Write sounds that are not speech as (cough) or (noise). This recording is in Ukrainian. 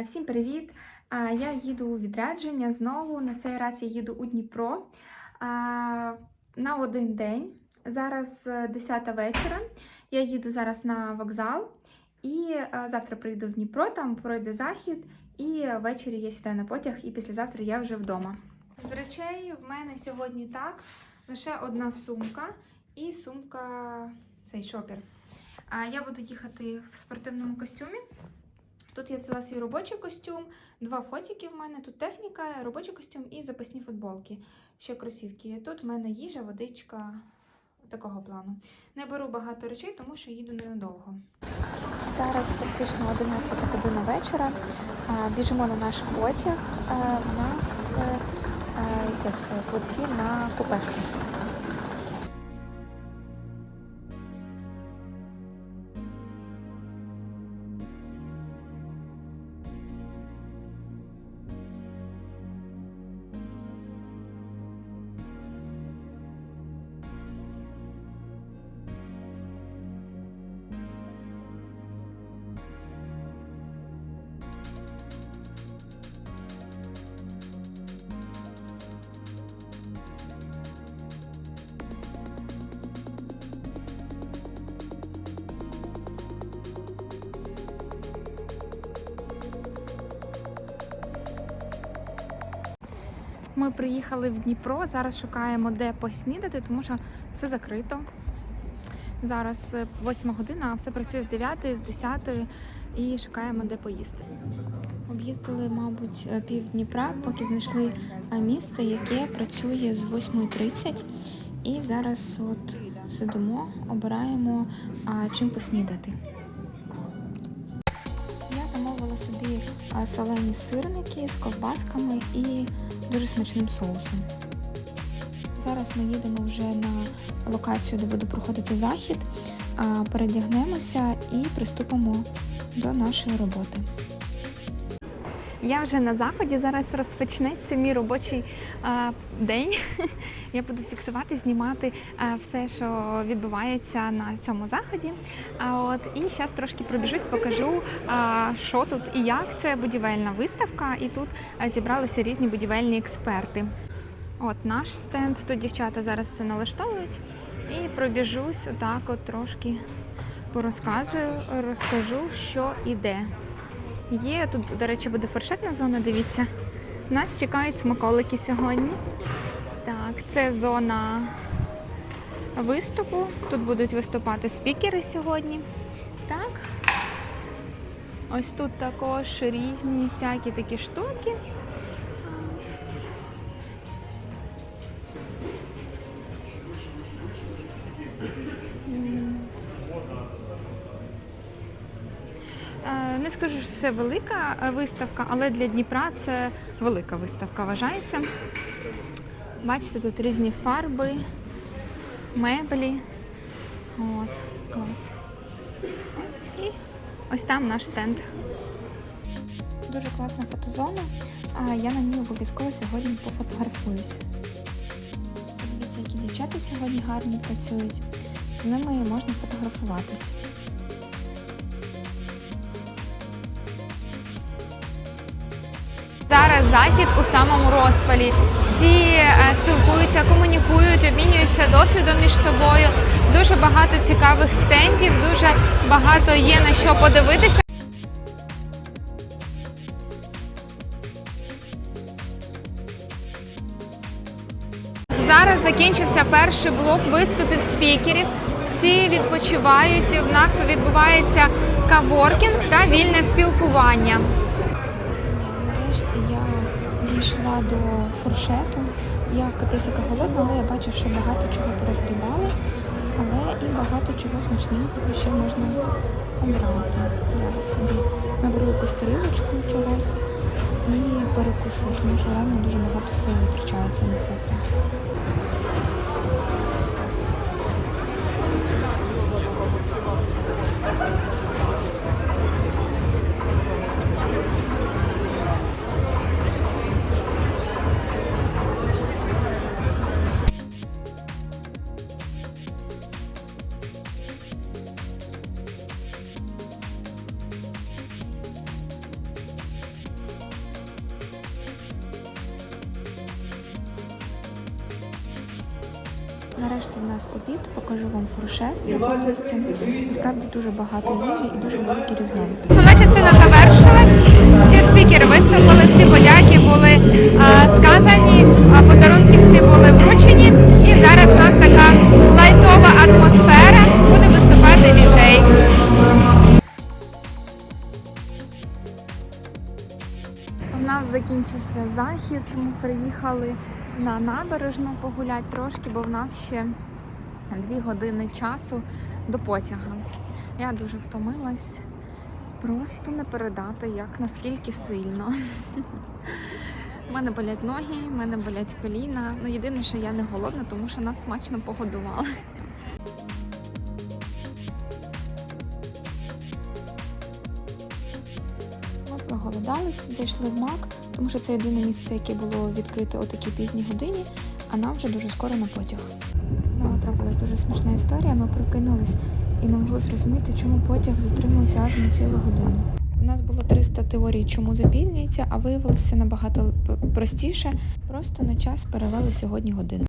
Е, Всім привіт! Е, Я їду у відрядження знову. На цей раз я їду у Дніпро е, на один день. Зараз е, 10 вечора. Я їду зараз на вокзал і завтра прийду в Дніпро, там пройде захід, і ввечері я сідаю на потяг, і післязавтра я вже вдома. З речей в мене сьогодні так: лише одна сумка і сумка цей шопер. Я буду їхати в спортивному костюмі. Тут я взяла свій робочий костюм, два фотики в мене, тут техніка, робочий костюм і запасні футболки, ще кросівки. Тут в мене їжа, водичка такого плану. Не беру багато речей, тому що їду ненадовго. Зараз практично 11 година вечора. Біжимо на наш потяг. В нас е, е, як це, квитки на купешку. Ми приїхали в Дніпро, зараз шукаємо, де поснідати, тому що все закрито. Зараз 8 година, а все працює з 9, з 10 і шукаємо, де поїсти. Об'їздили, мабуть, е, пів Дніпра, поки знайшли е, місце, яке працює з 8.30. І зараз от сидимо, обираємо, чим поснідати. Я замовила собі солені сирники з ковбасками і дуже смачним соусом. Зараз ми їдемо вже на локацію, де буде проходити захід, передягнемося і приступимо до нашої роботи. Я вже на заході. Зараз розпочнеться мій робочий е, день. (laughs) Я буду фіксувати, знімати е, все, що відбувається на цьому заході. А от і зараз трошки пробіжусь, покажу, е, що тут і як. Це будівельна виставка, і тут зібралися різні будівельні експерти. От наш стенд, тут дівчата зараз все налаштовують. І пробіжусь отак, от трошки порозказую, розкажу, що і де. Є тут, до речі, буде фуршетна зона. Дивіться. Нас чекають смаколики сьогодні. Так, це зона виступу. Тут будуть виступати спікери сьогодні. Так. Ось тут також різні всякі такі штуки. Не скажу, що це велика е, виставка, але для Дніпра це велика виставка вважається. Бачите, тут різні фарби, меблі. От, клас. Ось, і ось там наш стенд. Дуже класна фотозона, а я на ній обов'язково сьогодні пофотографуюсь. Подивіться, які дівчата сьогодні гарні працюють. З ними можна фотографуватись. Захід у самому розпалі. Всі е, спілкуються, комунікують, обмінюються досвідом між собою. Дуже багато цікавих стендів, дуже багато є на що подивитися. Зараз закінчився перший блок виступів спікерів. Всі відпочивають. У нас відбувається каворкінг та вільне спілкування. Дійшла до фуршету. Я капець яка голодна, але я бачу, що багато чого порозгрібали, але і багато чого смачненького ще можна обрати. Зараз собі наберу якусь тарілочку чогось і перекушу, тому що реально дуже багато сил витрачається на все це. Нарешті в нас обід, покажу вам фуршет повністю. Насправді дуже багато їжі і дуже великі різновиди. Основна частина завершилась. Всі спікери виступили, всі подяки були а, сказані, а подарунки всі були вручені. І зараз закінчився захід. Ми приїхали на набережну погуляти трошки, бо в нас ще дві години часу до потяга. Я дуже втомилась. Просто не передати, як наскільки сильно. У мене болять ноги, в мене болять коліна. Ну єдине, що я не голодна, тому що нас смачно погодували. Проголодались, зайшли в мак, тому що це єдине місце, яке було відкрите о такій пізній годині, а нам вже дуже скоро на потяг. Знову трапилась дуже смішна історія. Ми прокинулись і не могли зрозуміти, чому потяг затримується аж на цілу годину. У нас було 300 теорій, чому запізнюється, а виявилося набагато простіше. Просто на час перевели сьогодні годину.